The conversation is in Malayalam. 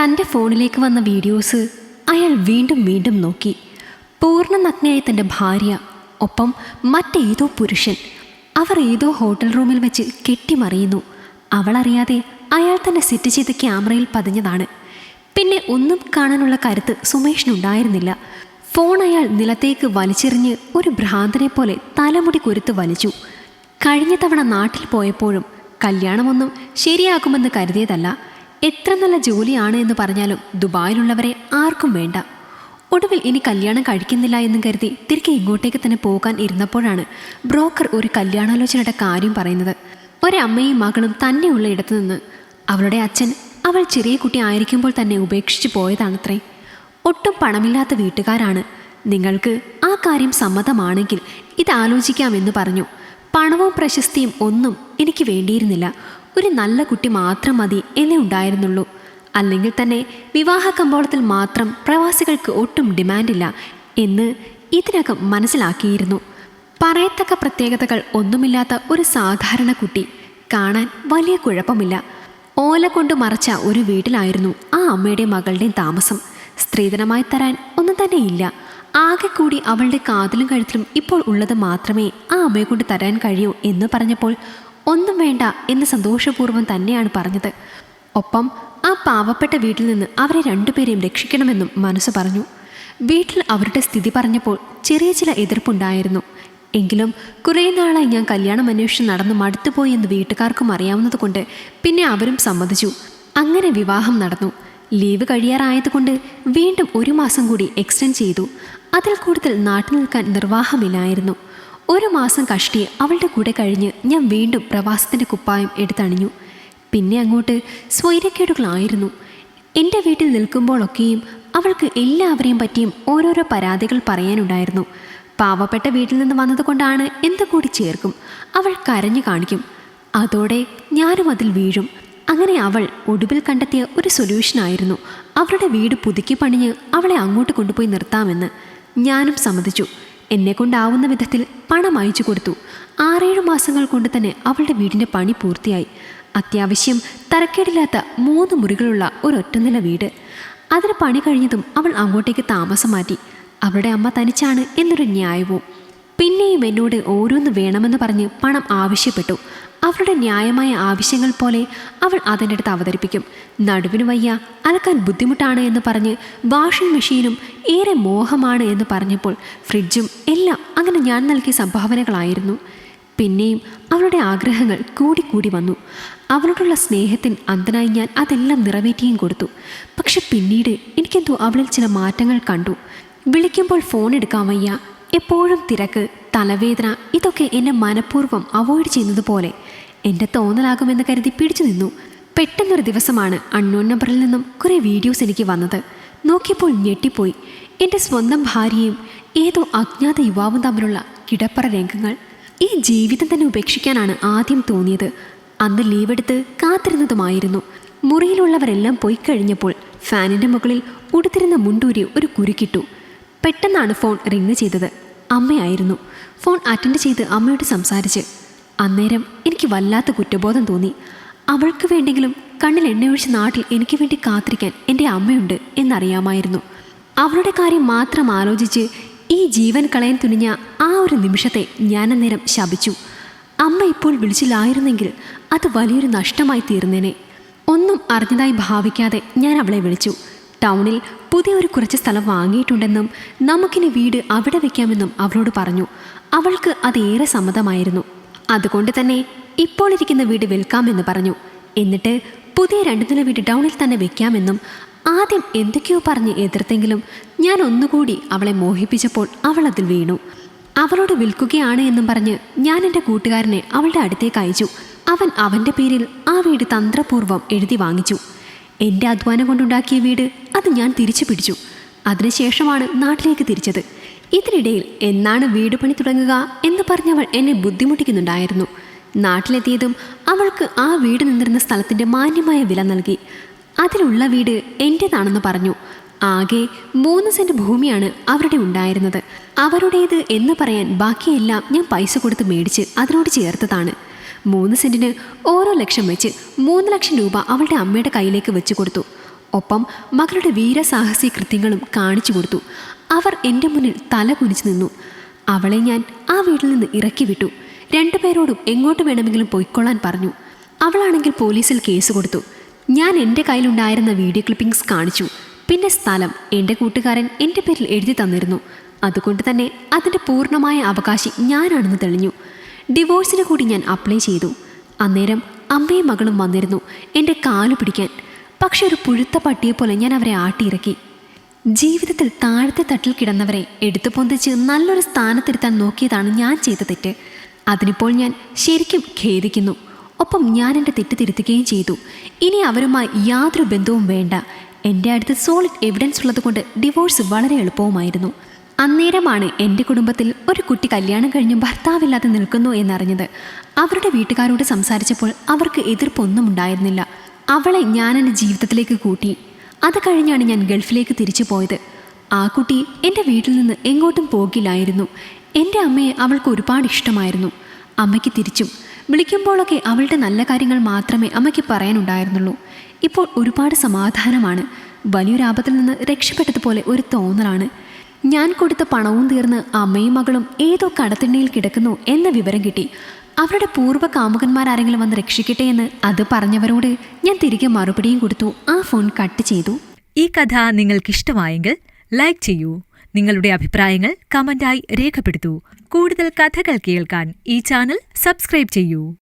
തന്റെ ഫോണിലേക്ക് വന്ന വീഡിയോസ് അയാൾ വീണ്ടും വീണ്ടും നോക്കി. പൂർണ നഗ്നയായി തന്റെ ഭാര്യ ഒപ്പം മറ്റേതോ പുരുഷൻ. അവർ ഏതോ ഹോട്ടൽ റൂമിൽ വെച്ച് കെട്ടിമറിയുന്നു. അവളറിയാതെ അയാൾ തന്നെ സെറ്റ് ചെയ്ത ക്യാമറയിൽ പതിഞ്ഞതാണ്. പിന്നെ ഒന്നും കാണാനുള്ള കരുത്ത് സുമേഷിനുണ്ടായിരുന്നില്ല ഫോൺ അയാൾ നിലത്തേക്ക് വലിച്ചെറിഞ്ഞ് ഒരു ഭ്രാന്തനെ പോലെ തലമുടി കുരുത്ത് വലിച്ചു. കഴിഞ്ഞ തവണ നാട്ടിൽ പോയപ്പോഴും കല്യാണമൊന്നും ശരിയാകുമെന്ന് കരുതിയതല്ല. എത്ര നല്ല ജോലിയാണ് എന്ന് പറഞ്ഞാലും ദുബായിലുള്ളവരെ ആർക്കും വേണ്ട. ഒടുവിൽ ഇനി കല്യാണം കഴിക്കുന്നില്ല എന്ന് കരുതി തിരികെ ഇങ്ങോട്ടേക്ക് തന്നെ പോകാൻ ഇരുന്നപ്പോഴാണ് ബ്രോക്കർ ഒരു കല്യാണാലോചനയുടെ കാര്യം പറയുന്നത്. ഒരമ്മയും മകളും തന്നെയുള്ള ഇടത്തു നിന്ന് അവളുടെ അച്ഛൻ അവൾ ചെറിയ കുട്ടി ആയിരിക്കുമ്പോൾ തന്നെ ഉപേക്ഷിച്ച് പോയതാണത്രേ. ഒട്ടും പണമില്ലാത്ത വീട്ടുകാരാണ്. നിങ്ങൾക്ക് ആ കാര്യം സമ്മതമാണെങ്കിൽ ഇത് ആലോചിക്കാമെന്ന് പറഞ്ഞു. പണവും പ്രശസ്തിയും ഒന്നും എനിക്ക് വേണ്ടിയിരുന്നില്ല. ഒരു നല്ല കുട്ടി മാത്രം മതി എന്നേ ഉണ്ടായിരുന്നുള്ളൂ. അല്ലെങ്കിൽ തന്നെ വിവാഹ കമ്പോളത്തിൽ മാത്രം പ്രവാസികൾക്ക് ഒട്ടും ഡിമാൻഡില്ല എന്ന് ഇതിനകം മനസ്സിലാക്കിയിരുന്നു. പറയത്തക്ക പ്രത്യേകതകൾ ഒന്നുമില്ലാത്ത ഒരു സാധാരണ കുട്ടി കാണാൻ വലിയ കുഴപ്പമില്ല. ഓല കൊണ്ട് മറച്ച ഒരു വീട്ടിലായിരുന്നു ആ അമ്മയുടെ മകളുടെയും താമസം. സ്ത്രീധനമായി തരാൻ ഒന്നും തന്നെ ഇല്ല. ആകെ കൂടി അവളുടെ കാതിലും കഴുത്തിലും ഇപ്പോൾ ഉള്ളത് മാത്രമേ ആ അമ്മയെ കൊണ്ട് തരാൻ കഴിയൂ എന്ന് പറഞ്ഞപ്പോൾ ഒന്നും വേണ്ട എന്ന് സന്തോഷപൂർവം തന്നെയാണ് പറഞ്ഞത്. ഒപ്പം ആ പാവപ്പെട്ട വീട്ടിൽ നിന്ന് അവരെ രണ്ടുപേരെയും രക്ഷിക്കണമെന്നും മനസ്സ് പറഞ്ഞു. വീട്ടിൽ അവരുടെ സ്ഥിതി പറഞ്ഞപ്പോൾ ചെറിയ ചില എതിർപ്പുണ്ടായിരുന്നു. എങ്കിലും കുറേ നാളായി ഞാൻ കല്യാണം അന്വേഷിച്ച് നടന്ന് മടുത്തുപോയി എന്ന് വീട്ടുകാർക്കും അറിയാവുന്നതുകൊണ്ട് പിന്നെ അവരും സമ്മതിച്ചു. അങ്ങനെ വിവാഹം നടന്നു. ലീവ് കഴിയാറായതുകൊണ്ട് വീണ്ടും ഒരു മാസം കൂടി എക്സ്റ്റെൻഡ് ചെയ്തു. അതിൽ കൂടുതൽ നാട്ടിൽ നിൽക്കാൻ നിർവാഹമില്ലായിരുന്നു. ഒരു മാസം കഷ്ടി അവളുടെ കൂടെ കഴിഞ്ഞ് ഞാൻ വീണ്ടും പ്രവാസത്തിന്റെ കുപ്പായം എടുത്തണിഞ്ഞു. പിന്നെ അങ്ങോട്ട് സ്വൈരക്കേടുകളായിരുന്നു. എന്റെ വീട്ടിൽ നിൽക്കുമ്പോഴൊക്കെയും അവൾക്ക് എല്ലാവരെയും പറ്റിയും ഓരോരോ പരാതികൾ പറയാനുണ്ടായിരുന്നു. പാവപ്പെട്ട വീട്ടിൽ നിന്ന് വന്നതുകൊണ്ടാണ് എന്ത് കൂടി ചേർക്കും. അവൾ കരഞ്ഞു കാണിക്കും. അതോടെ ഞാനും അതിൽ വീഴും. അങ്ങനെ അവൾ ഒടുവിൽ കണ്ടെത്തിയ ഒരു സൊല്യൂഷനായിരുന്നു അവരുടെ വീട് പുതുക്കി പണിഞ്ഞ് അവളെ അങ്ങോട്ട് കൊണ്ടുപോയി നിർത്താമെന്ന് ഞാനും സമ്മതിച്ചു. എന്നെ കൊണ്ടാവുന്ന വിധത്തിൽ പണം അയച്ചു കൊടുത്തു. ആറേഴു മാസങ്ങൾ കൊണ്ട് തന്നെ അവളുടെ വീടിന്റെ പണി പൂർത്തിയായി. അത്യാവശ്യം തരക്കേടില്ലാത്ത മൂന്ന് മുറികളുള്ള ഒരൊറ്റനില വീട്. അതിന് പണി കഴിഞ്ഞതും അവൾ അങ്ങോട്ടേക്ക് താമസം മാറ്റി. അവളുടെ അമ്മ തനിച്ചാണ് എന്നൊരു ന്യായവും. പിന്നെയും എന്നോട് ഓരോന്ന് വേണമെന്ന് പറഞ്ഞ് പണം ആവശ്യപ്പെട്ടു. അവളുടെ ന്യായമായ ആവശ്യങ്ങൾ പോലെ അവൾ അതിന്റെ അടുത്ത് അവതരിപ്പിക്കും. നടുവിന് വയ്യ അലക്കാൻ ബുദ്ധിമുട്ടാണ് എന്ന് പറഞ്ഞ് വാഷിംഗ് മെഷീനും ഏറെ മോഹമാണ് എന്ന് പറഞ്ഞപ്പോൾ ഫ്രിഡ്ജും എല്ലാം അങ്ങനെ ഞാൻ നൽകിയ സംഭാവനകളായിരുന്നു. പിന്നെയും അവളുടെ ആഗ്രഹങ്ങൾ കൂടിക്കൂടി വന്നു. അവളോടുള്ള സ്നേഹത്തിന് അന്തനായി ഞാൻ അതെല്ലാം നിറവേറ്റിയും കൊടുത്തു. പക്ഷെ പിന്നീട് എനിക്കെന്തോ അവളിൽ ചില മാറ്റങ്ങൾ കണ്ടു. വിളിക്കുമ്പോൾ ഫോൺ എടുക്കാൻ വയ്യ. എപ്പോഴും തിരക്ക് തലവേദന ഇതൊക്കെ എന്നെ മനഃപൂർവം അവോയ്ഡ് ചെയ്യുന്നത് പോലെ. എന്റെ തോന്നലാകുമെന്ന് കരുതി പിടിച്ചു നിന്നു. പെട്ടെന്നൊരു ദിവസമാണ് അൺനോൺ നമ്പറിൽ നിന്നും കുറേ വീഡിയോസ് എനിക്ക് വന്നത്. നോക്കിയപ്പോൾ ഞെട്ടിപ്പോയി. എന്റെ സ്വന്തം ഭാര്യയും ഏതോ അജ്ഞാത യുവാവും തമ്മിലുള്ള കിടപ്പറ രംഗങ്ങൾ ഈ ജീവിതം തന്നെ ഉപേക്ഷിക്കാനാണ് ആദ്യം തോന്നിയത്. അന്ന് ലീവെടുത്ത് കാത്തിരുന്നതുമായിരുന്നു. മുറിയിലുള്ളവരെല്ലാം പോയി കഴിഞ്ഞപ്പോൾ ഫാനിന്റെ മുകളിൽ ഉടുത്തിരുന്ന മുണ്ടൂരി ഒരു കുരുക്കിട്ടു. പെട്ടെന്നാണ് ഫോൺ റിങ് ചെയ്തത്. അമ്മയായിരുന്നു. ഫോൺ അറ്റൻഡ് ചെയ്ത് അമ്മയോട് സംസാരിച്ച് അന്നേരം എനിക്ക് വല്ലാത്ത കുറ്റബോധം തോന്നി. അവൾക്ക് വേണ്ടെങ്കിലും കണ്ണിൽ എണ്ണയൊഴിച്ച് നാട്ടിൽ എനിക്ക് വേണ്ടി കാത്തിരിക്കാൻ എന്റെ അമ്മയുണ്ട് എന്നറിയാമായിരുന്നു. അവളുടെ കാര്യം മാത്രം ആലോചിച്ച് ഈ ജീവൻ കളയൻ തുനിഞ്ഞ ആ ഒരു നിമിഷത്തെ ഞാൻ അന്നേരം ശപിച്ചു. അമ്മ ഇപ്പോൾ വിളിച്ചില്ലായിരുന്നെങ്കിൽ അത് വലിയൊരു നഷ്ടമായി തീർന്നേനെ. ഒന്നും അറിഞ്ഞതായി ഭാവിക്കാതെ ഞാൻ അവളെ വിളിച്ചു. ടൗണിൽ പുതിയ ഒരു കുറച്ച് സ്ഥലം വാങ്ങിയിട്ടുണ്ടെന്നും നമുക്കിനി വീട് അവിടെ വയ്ക്കാമെന്നും അവളോട് പറഞ്ഞു. അവൾക്ക് അതേറെ സമ്മതമായിരുന്നു. അതുകൊണ്ട് തന്നെ ഇപ്പോൾ ഇരിക്കുന്ന വീട് വിൽക്കാമെന്ന് പറഞ്ഞു. എന്നിട്ട് പുതിയ രണ്ടു നില വീട് ടൗണിൽ തന്നെ വെക്കാമെന്നും ആദ്യം എന്തൊക്കെയോ പറഞ്ഞ് എതിർത്തെങ്കിലും ഞാൻ ഒന്നുകൂടി അവളെ മോഹിപ്പിച്ചപ്പോൾ അവൾ അതിൽ വീണു. അവളോട് വിൽക്കുകയാണ് എന്നും പറഞ്ഞ് ഞാൻ എന്റെ കൂട്ടുകാരനെ അവളുടെ അടുത്തേക്ക് അയച്ചു. അവൻ അവന്റെ പേരിൽ ആ വീട് തന്ത്രപൂർവം എഴുതി വാങ്ങിച്ചു. എന്റെ അധ്വാനം കൊണ്ടുണ്ടാക്കിയ വീട് അത് ഞാൻ തിരിച്ചു പിടിച്ചു. അതിനുശേഷമാണ് നാട്ടിലേക്ക് തിരിച്ചത്. ഇതിനിടയിൽ എന്നാണ് വീട് പണി തുടങ്ങുക എന്ന് പറഞ്ഞവൾ എന്നെ ബുദ്ധിമുട്ടിക്കുന്നുണ്ടായിരുന്നു. നാട്ടിലെത്തിയതും അവൾക്ക് ആ വീട് നിന്നിരുന്ന സ്ഥലത്തിന്റെ മാന്യമായ വില നൽകി. അതിലുള്ള വീട് എന്റേതാണെന്ന് പറഞ്ഞു. ആകെ മൂന്ന് സെന്റ് ഭൂമിയാണ് അവരുടെ ഉണ്ടായിരുന്നത്. അവരുടേത് എന്ന് പറയാൻ ബാക്കിയെല്ലാം ഞാൻ പൈസ കൊടുത്ത് മേടിച്ച് അതിനോട് ചേർത്തതാണ്. മൂന്ന് സെന്റിന് ഓരോ ലക്ഷം വെച്ച് മൂന്ന് ലക്ഷം രൂപ അവളുടെ അമ്മയുടെ കയ്യിലേക്ക് വെച്ച് കൊടുത്തു. ഒപ്പം മകളുടെ വീരസാഹസി കൃത്യങ്ങളും കാണിച്ചു കൊടുത്തു. അവർ എന്റെ മുന്നിൽ തല കുനിച്ചു നിന്നു. അവളെ ഞാൻ ആ വീട്ടിൽ നിന്ന് ഇറക്കി വിട്ടു. രണ്ടുപേരോടും എങ്ങോട്ട് വേണമെങ്കിലും പൊയ്ക്കൊള്ളാൻ പറഞ്ഞു. അവളാണെങ്കിൽ പോലീസിൽ കേസ് കൊടുത്തു. ഞാൻ എന്റെ കയ്യിലുണ്ടായിരുന്ന വീഡിയോ ക്ലിപ്പിംഗ്സ് കാണിച്ചു. പിന്നെ സ്ഥലം എന്റെ കൂട്ടുകാരൻ എന്റെ പേരിൽ എഴുതി തന്നിരുന്നു. അതുകൊണ്ട് തന്നെ അതിന്റെ പൂർണമായ അവകാശി ഞാനാണെന്ന് തെളിഞ്ഞു. ഡിവോഴ്സിന് കൂടി ഞാൻ അപ്ലൈ ചെയ്തു. അന്നേരം അമ്മയും മകളും വന്നിരുന്നു എന്റെ കാലു പിടിക്കാൻ. പക്ഷെ ഒരു പുഴുത്ത പട്ടിയെ പോലെ ഞാൻ അവരെ ആട്ടിയിറക്കി. ജീവിതത്തിൽ താഴത്തെ തട്ടിൽ കിടന്നവരെ എടുത്തു പൊന്തിച്ച് നല്ലൊരു സ്ഥാനത്തിരുത്താൻ നോക്കിയതാണ് ഞാൻ ചെയ്ത തെറ്റ്. അതിനിപ്പോൾ ഞാൻ ശരിക്കും ഖേദിക്കുന്നു. ഒപ്പം ഞാൻ എന്റെ തെറ്റ് തിരുത്തുകയും ചെയ്തു. ഇനി അവരുമായി യാതൊരു ബന്ധവും വേണ്ട. എന്റെ അടുത്ത് സോളിഡ് എവിഡൻസ് ഉള്ളതുകൊണ്ട് ഡിവോഴ്സ് വളരെ എളുപ്പവുമായിരുന്നു. അന്നേരമാണ് എന്റെ കുടുംബത്തിൽ ഒരു കുട്ടി കല്യാണം കഴിഞ്ഞ് ഭർത്താവില്ലാതെ നിൽക്കുന്നു എന്നറിഞ്ഞത്. അവരുടെ വീട്ടുകാരോട് സംസാരിച്ചപ്പോൾ അവർക്ക് എതിർപ്പൊന്നും ഉണ്ടായിരുന്നില്ല. അവളെ ഞാൻ എന്റെ ജീവിതത്തിലേക്ക് കൂട്ടി. അത് കഴിഞ്ഞാണ് ഞാൻ ഗൾഫിലേക്ക് തിരിച്ചു പോയത്. ആ കുട്ടി എന്റെ വീട്ടിൽ നിന്ന് എങ്ങോട്ടും പോകില്ലായിരുന്നു. എന്റെ അമ്മയെ അവൾക്ക് ഒരുപാട് ഇഷ്ടമായിരുന്നു. അമ്മയ്ക്ക് തിരിച്ചും. വിളിക്കുമ്പോഴൊക്കെ അവളുടെ നല്ല കാര്യങ്ങൾ മാത്രമേ അമ്മയ്ക്ക് പറയാനുണ്ടായിരുന്നുള്ളൂ. ഇപ്പോൾ ഒരുപാട് സമാധാനമാണ്. വലിയൊരു ആപത്തിൽ നിന്ന് രക്ഷപ്പെട്ടതുപോലെ ഒരു തോന്നലാണ്. ഞാൻ കൊടുത്ത പണവും തീർന്ന് അമ്മയും മകളും ഏതോ കടത്തിണ്ണയിൽ കിടക്കുന്നു എന്ന വിവരം കിട്ടി. അവരുടെ പൂർവ കാമുകന്മാരാരെങ്കിലും വന്ന് രക്ഷിക്കട്ടെ എന്ന് അത് പറഞ്ഞവരോട് ഞാൻ തിരികെ മറുപടിയും കൊടുത്തു. ആ ഫോൺ കട്ട് ചെയ്തു. ഈ കഥ നിങ്ങൾക്കിഷ്ടമായെങ്കിൽ ലൈക്ക് ചെയ്യൂ. നിങ്ങളുടെ അഭിപ്രായങ്ങൾ കമന്റായി രേഖപ്പെടുത്തൂ. കൂടുതൽ കഥകൾ കേൾക്കാൻ ഈ ചാനൽ സബ്സ്ക്രൈബ് ചെയ്യൂ.